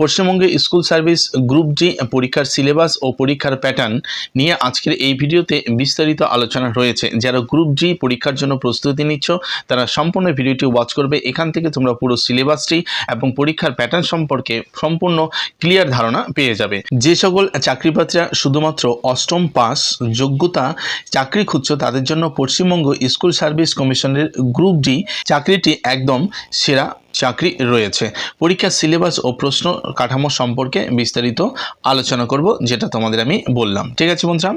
পশ্চিমবঙ্গে school service group D পরীক্ষার syllabus ও পরীক্ষার প্যাটার্ন নিয়ে আজকের এই ভিডিওতে বিস্তারিত আলোচনা রয়েছে। যারা গ্রুপ ডি পরীক্ষার জন্য প্রস্তুতি নিচ্ছ, তারা সম্পূর্ণ ভিডিওটি ওয়াচ করবে। এখান থেকে তোমরা পুরো সিলেবাসটি এবং পরীক্ষার প্যাটার্ন সম্পর্কে সম্পূর্ণ ক্লিয়ার ধারণা পেয়ে যাবে। যে সকল চাকরিপ্রার্থীরা শুধুমাত্র অষ্টম পাস যোগ্যতা চাকরি খুঁজছ, তাদের জন্য পশ্চিমবঙ্গ স্কুল সার্ভিস কমিশনের গ্রুপ ডি চাকরিটি একদম সেরা চাকরি রয়েছে। পরীক্ষার সিলেবাস ও প্রশ্ন কাঠামো সম্পর্কে বিস্তারিত আলোচনা করব, যেটা তোমাদের আমি বললাম। ঠিক আছে বন্ধুরা?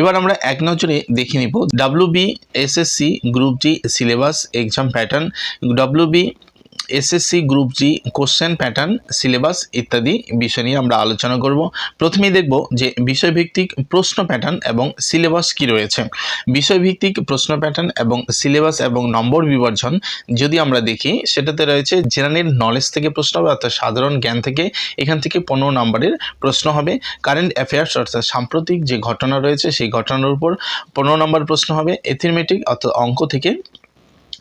এবার আমরা এক নজরে দেখে নিব। W B SSC group D syllabus exam pattern W B SSC group G question pattern syllabus ইত্যাদি বিষয় নিয়ে আমরা আলোচনা করব। প্রথমেই দেখব যে বিষয়ভিত্তিক প্রশ্ন প্যাটার্ন এবং সিলেবাস কি রয়েছে। বিষয়ভিত্তিক প্রশ্ন প্যাটার্ন এবং সিলেবাস এবং নম্বর বিভাজন যদি আমরা দেখি, সেটাতে রয়েছে জেনারেল নলেজ থেকে প্রশ্ন হবে, অর্থাৎ সাধারণ জ্ঞান থেকে এখান থেকে পনেরো নম্বরের প্রশ্ন হবে। কারেন্ট অ্যাফেয়ার্স অর্থাৎ সাম্প্রতিক যে ঘটনা রয়েছে, সেই ঘটনার উপর পনেরো নম্বর প্রশ্ন হবে। এথিমেটিক অর্থাৎ অঙ্ক থেকে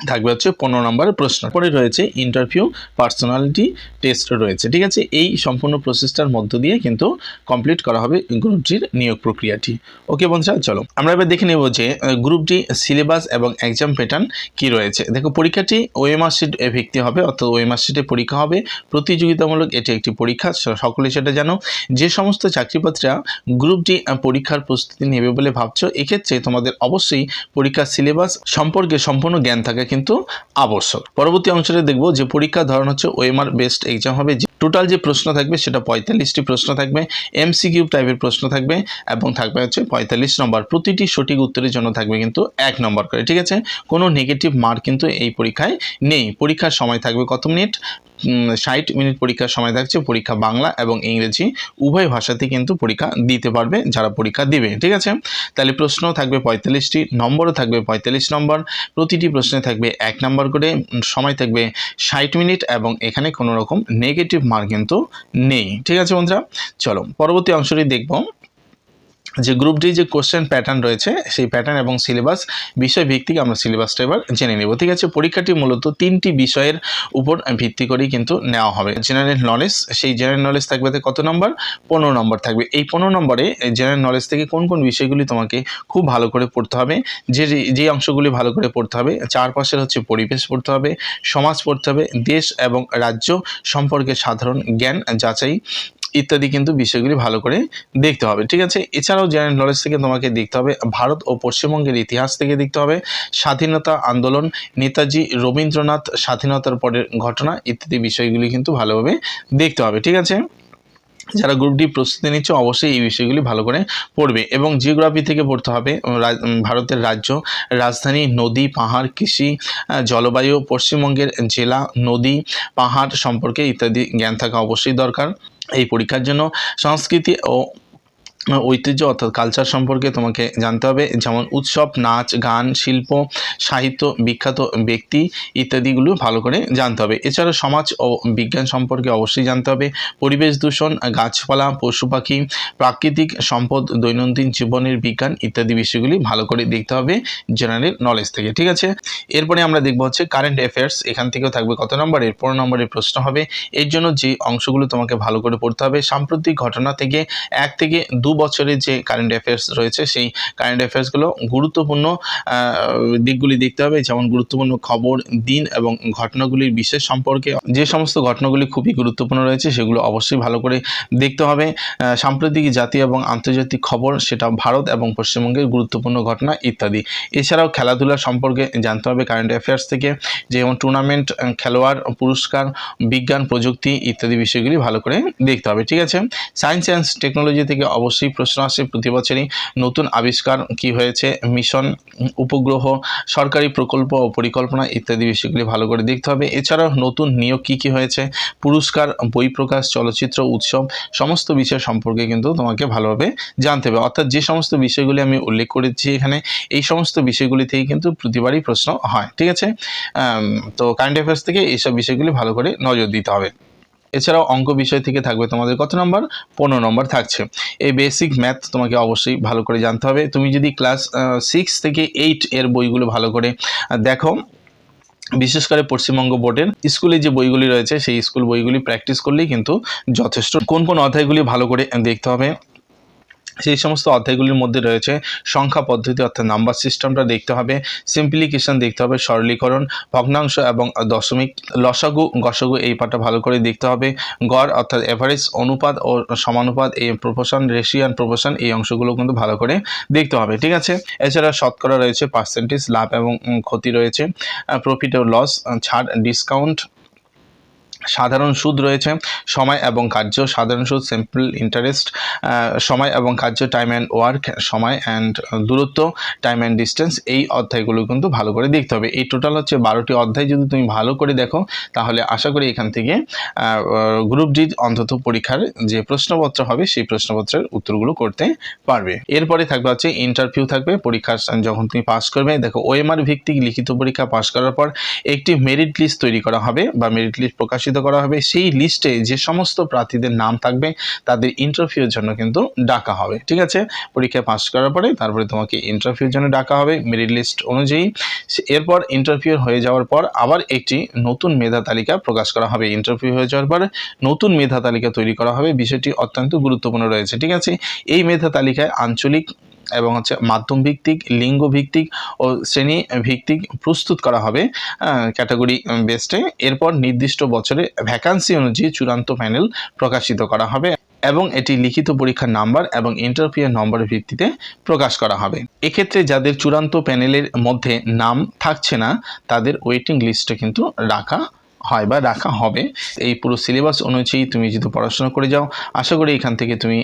থাকবে হচ্ছে পনেরো নম্বরের প্রশ্ন। পরে রয়েছে ইন্টারভিউ পার্সোনালিটি টেস্ট রয়েছে। ঠিক আছে? এই সম্পূর্ণ প্রসেসটার মধ্য দিয়ে কিন্তু কমপ্লিট করা হবে গ্রুপ ডির নিয়োগ প্রক্রিয়াটি। ওকে বন্ধুরা, চলো। আমরা এবার দেখে নেব যে গ্রুপ ডি সিলেবাস এবং এক্সাম প্যাটার্ন কি রয়েছে। দেখো, পরীক্ষাটি ওএমআর শিট ভিত্তি হবে, অর্থাৎ ওএমআর শিটে পরীক্ষা হবে। প্রতিযোগিতামূলক এটি একটি পরীক্ষা সকলে সেটা জানো। যে সমস্ত চাকরিপ্রার্থীরা গ্রুপ ডি পরীক্ষার প্রস্তুতি নেবে বলে ভাবছ, এক্ষেত্রে তোমাদের অবশ্যই পরীক্ষার সিলেবাস সম্পর্কে সম্পূর্ণ জ্ঞান থাকা কিন্তু আবশ্যক। পরবর্তী অংশে দেখব যে পরীক্ষার ধরন হচ্ছে ওএমআর বেস্ট এক্সাম হবে। যে টোটাল যে প্রশ্ন থাকবে সেটা পঁয়তাল্লিশটি প্রশ্ন থাকবে, এমসিকিউ টাইপের প্রশ্ন থাকবে এবং থাকবে হচ্ছে পঁয়তাল্লিশ নম্বর। প্রতিটি সঠিক উত্তরের জন্য থাকবে কিন্তু এক নম্বর করে, ঠিক আছে? কোনো নেগেটিভ মার্ক কিন্তু এই পরীক্ষায় নেই। পরীক্ষার সময় থাকবে কত মিনিট? ষাট মিনিট পরীক্ষার সময় থাকছে, পরীক্ষা বাংলা এবং ইংরেজি। উভয় ভাষাতে কিন্তু পরীক্ষা দিতে পারবে, যারা পরীক্ষা দিবে, ঠিক আছে? তাহলে প্রশ্ন থাকবে পঁয়তাল্লিশটি, নম্বরও থাকবে পঁয়তাল্লিশ নম্বর। প্রতিটি প্রশ্নে থাকবে এক নম্বর করে সময় থাকবে ষাট মিনিট এবং এখানে কোনো রকম নেগেটিভ মার্ক কিন্তু নেই, ঠিক আছে বন্ধুরা? চলো, পরবর্তী অংশটি দেখব। যে গ্রুপ ডি যে কোশ্চেন প্যাটার্ন রয়েছে, সেই প্যাটার্ন এবং সিলেবাস বিষয় ভিত্তিক আমরা সিলেবাসটা এবার জেনে নেব। ঠিক আছে, পরীক্ষাটি মূলত তিনটি বিষয়ের উপর ভিত্তি করেই কিন্তু নেওয়া হবে। জেনারেল নলেজ সেই জেনারেল নলেজ থাকবে কত নম্বর পনেরো নম্বর থাকবে। এই পনেরো নম্বরে জেনারেল নলেজ থেকে কোন কোন বিষয়গুলি তোমাকে খুব ভালো করে পড়তে হবে যে যে অংশগুলি ভালো করে পড়তে হবে, চারপাশের হচ্ছে পরিবেশ পড়তে হবে, সমাজ পড়তে হবে, দেশ এবং রাজ্য সম্পর্কে সাধারণ জ্ঞান যাচাই ইত্যাদি কিন্তু বিষয়গুলি ভালো করে দেখতে হবে, ঠিক আছে? এছাড়াও জেনারেল নলেজ থেকে তোমাকে দেখতে হবে, ভারত ও পশ্চিমবঙ্গের ইতিহাস থেকে দেখতে হবে, স্বাধীনতা আন্দোলন, নেতাজি রবীন্দ্রনাথ স্বাধীনতার পরের ঘটনা ইত্যাদি বিষয়গুলি কিন্তু ভালোভাবে দেখতে হবে, ঠিক আছে? যারা গ্রুপ ডি প্রস্তুতি নিচ্ছে অবশ্যই এই বিষয়গুলি ভালো করে পড়বে এবং জিওগ্রাফি থেকে পড়তে হবে ভারতের রাজ্য, রাজধানী, নদী, পাহাড়, কৃষি জলবায়ু, পশ্চিমবঙ্গের জেলা, নদী, পাহাড় সম্পর্কে ইত্যাদি জ্ঞান থাকা অবশ্যই দরকার। এই পরীক্ষার জন্য সংস্কৃতি ও ঐতিহ্য অর্থাৎ কালচার সম্পর্কে তোমাকে জানতে হবে। যেমন উৎসব, নাচ, গান, শিল্প, সাহিত্য, বিখ্যাত ব্যক্তি ইত্যাদিগুলো ভালো করে জানতে হবে। এছাড়া সমাজ ও বিজ্ঞান সম্পর্কে অবশ্যই জানতে হবে। পরিবেশ দূষণ, গাছপালা, পশু পাখি, প্রাকৃতিক সম্পদ, দৈনন্দিন জীবনের বিজ্ঞান ইত্যাদি বিষয়গুলি ভালো করে দেখতে হবে জেনারেল নলেজ থেকে, ঠিক আছে? এরপরে আমরা দেখব হচ্ছে কারেন্ট অ্যাফেয়ার্স এখান থেকেও থাকবে কত নম্বরের পনেরো নম্বরের প্রশ্ন হবে, এর জন্য যে অংশগুলো তোমাকে ভালো করে পড়তে হবে, সাম্প্রতিক ঘটনা থেকে এক থেকে দু বছরের যে কারেন্ট অ্যাফেয়ার্স রয়েছে, সেই কারেন্ট অ্যাফেয়ার্সগুলো গুরুত্বপূর্ণ দিকগুলি দেখতে হবে। যেমন গুরুত্বপূর্ণ খবর, দিন এবং ঘটনাগুলির বিশেষ সম্পর্কে যে সমস্ত ঘটনাগুলি খুবই গুরুত্বপূর্ণ রয়েছে, সেগুলো অবশ্যই ভালো করে দেখতে হবে। সাম্প্রতিক জাতীয় এবং আন্তর্জাতিক খবর, সেটা ভারত এবং পশ্চিমবঙ্গের গুরুত্বপূর্ণ ঘটনা ইত্যাদি। এছাড়াও খেলাধুলা সম্পর্কে জানতে হবে কারেন্ট অ্যাফেয়ার্স থেকে। যেমন টুর্নামেন্ট খেলোয়াড় পুরস্কার, বিজ্ঞান, প্রযুক্তি ইত্যাদি বিষয়গুলি ভালো করে দেখতে হবে, ঠিক আছে? সায়েন্স অ্যান্ড টেকনোলজি থেকে অবশ্যই প্রশ্ন আসে প্রতি বছরই নতুন আবিষ্কার কি হয়েছে, মিশন, উপগ্রহ, সরকারি প্রকল্প ও পরিকল্পনা ইত্যাদি বিষয়গুলি ভালো করে দেখতে হবে। এছাড়াও নতুন নিয়োগ কী কী হয়েছে, পুরস্কার, বই প্রকাশ, চলচ্চিত্র, উৎসব, সমস্ত বিষয় সম্পর্কে কিন্তু তোমাকে ভালোভাবে জানতে হবে। অর্থাৎ যে সমস্ত বিষয়গুলি আমি উল্লেখ করেছি এখানে, এই সমস্ত বিষয়গুলি থেকে কিন্তু প্রতিবারই প্রশ্ন হয়, ঠিক আছে? তো কারেন্ট অ্যাফেয়ার্স থেকে এইসব বিষয়গুলি ভালো করে নজর দিতে হবে। এছাড়াও অঙ্ক বিষয় থেকে থাকবে তোমাদের কত নম্বর? পনেরো নম্বর থাকছে। এই বেসিক ম্যাথ তোমাকে অবশ্যই ভালো করে জানতে হবে। তুমি যদি ক্লাস সিক্স থেকে এইট এর বইগুলো ভালো করে দেখো, বিশেষ করে পশ্চিমবঙ্গ বোর্ডের স্কুলে যে বইগুলি রয়েছে, সেই স্কুল বইগুলি প্র্যাকটিস করলেই কিন্তু যথেষ্ট। কোন কোন অধ্যায়গুলি ভালো করে দেখতে হবে। সেই সমস্ত অধ্যায়গুলির মধ্যে রয়েছে সংখ্যা পদ্ধতি, অর্থাৎ নাম্বার সিস্টেমটা দেখতে হবে, সিম্পলিকেশন দেখতে হবে, সরলীকরণ, ভগ্নাংশ এবং দশমিক, লসাগু, গসাগু এই পাঠটা ভালো করে দেখতে হবে, গড়, অর্থাৎ এভারেজ অনুপাত ও সমানুপাত, এই প্রপোশন রেশিয়ান প্রপোশন এই অংশগুলো কিন্তু ভালো করে দেখতে হবে, ঠিক আছে? এছাড়া শতকরা রয়েছে পার্সেন্টেজ লাভ এবং ক্ষতি রয়েছে প্রফিট ও লস ছাড় ডিসকাউন্ট সাধারণ সুদ রয়েছে, সময় এবং কার্য, সাধারণ সুদ সিম্পল ইন্টারেস্ট সময় এবং কার্য টাইম অ্যান্ড ওয়ার্ক সময় অ্যান্ড দূরত্ব টাইম অ্যান্ড ডিস্টেন্স এই অধ্যায়গুলো কিন্তু ভালো করে দেখতে হবে। এই টোটাল হচ্ছে বারোটি অধ্যায়, যদি তুমি ভালো করে দেখো, তাহলে আশা করি এখান থেকে গ্রুপ ডি অন্তত পরীক্ষার যে প্রশ্নপত্র হবে, সেই প্রশ্নপত্রের উত্তরগুলো করতে পারবে। এরপরে থাকবে হচ্ছে ইন্টারভিউ থাকবে, পরীক্ষার যখন তুমি পাস করবে, দেখো ওএমআর ভিত্তিক লিখিত পরীক্ষা পাস করার পর, একটি মেরিট লিস্ট তৈরি করা হবে বা মেরিট লিস্ট প্রকাশিত করা হবে, সেই লিস্টে যে সমস্ত প্রার্থীদের নাম থাকবে, তাদের ইন্টারভিউর জন্য কিন্তু ডাকা হবে। ঠিক আছে? পরীক্ষায় পাস করার পরে তারপরে তোমাকে ইন্টারভিউর জন্য ডাকা হবে মেরিট লিস্ট অনুযায়ী। এরপর ইন্টারভিউ হয়ে যাওয়ার পর আবার একটি নতুন মেধা তালিকা প্রকাশ করা হবে। ইন্টারভিউ হয়ে যাওয়ার পর নতুন মেধা তালিকা তৈরি করা হবে। বিষয়টি অত্যন্ত গুরুত্বপূর্ণ রয়েছে। ঠিক আছে? এই মেধা তালিকায় আঞ্চলিক এবং হচ্ছে মাধ্যম ভিত্তিক লিঙ্গ ভিত্তিক ও শ্রেণি ভিত্তিক প্রস্তুত করা হবে ক্যাটাগরি বেস্টে এরপর নির্দিষ্ট বছরে ভ্যাকান্সি অনুযায়ী চূড়ান্ত প্যানেল প্রকাশিত করা হবে এবং এটি লিখিত পরীক্ষার নাম্বার এবং ইন্টারভিউ নম্বরের ভিত্তিতে প্রকাশ করা হবে। এক্ষেত্রে যাদের চূড়ান্ত প্যানেলের মধ্যে নাম থাকছে না, তাদের ওয়েটিং লিস্টে কিন্তু রাখা হয় বা রাখা হবে, এই পুরো সিলেবাস অনুযায়ী তুমি যদি পড়াশোনা করে যাও, আশা করি এখান থেকে তুমি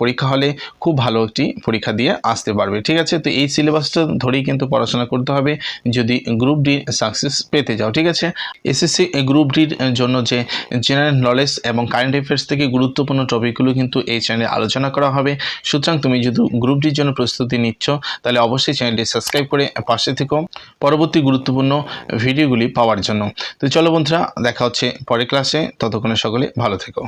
পরীক্ষা হলে খুব ভালো একটি পরীক্ষা দিয়ে আসতে পারবে, ঠিক আছে? তো এই সিলেবাসটা ধরেই কিন্তু পড়াশোনা করতে হবে, যদি গ্রুপ ডি সাকসেস পেতে যাও, ঠিক আছে? এসএসসি গ্রুপ ডির জন্য যে জেনারেল নলেজ এবং কারেন্ট অ্যাফেয়ার্স থেকে গুরুত্বপূর্ণ টপিকগুলো কিন্তু এই চ্যানেলে আলোচনা করা হবে, সুতরাং তুমি যদি গ্রুপ ডির জন্য প্রস্তুতি নিচ্ছ, তাহলে অবশ্যই চ্যানেলটি সাবস্ক্রাইব করে পাশে থেকো, পরবর্তী গুরুত্বপূর্ণ ভিডিওগুলি পাওয়ার জন্য। তো চলো বন্ধুরা দেখা হচ্ছে পরের ক্লাসে ততক্ষণে সকলে ভালো থেকো।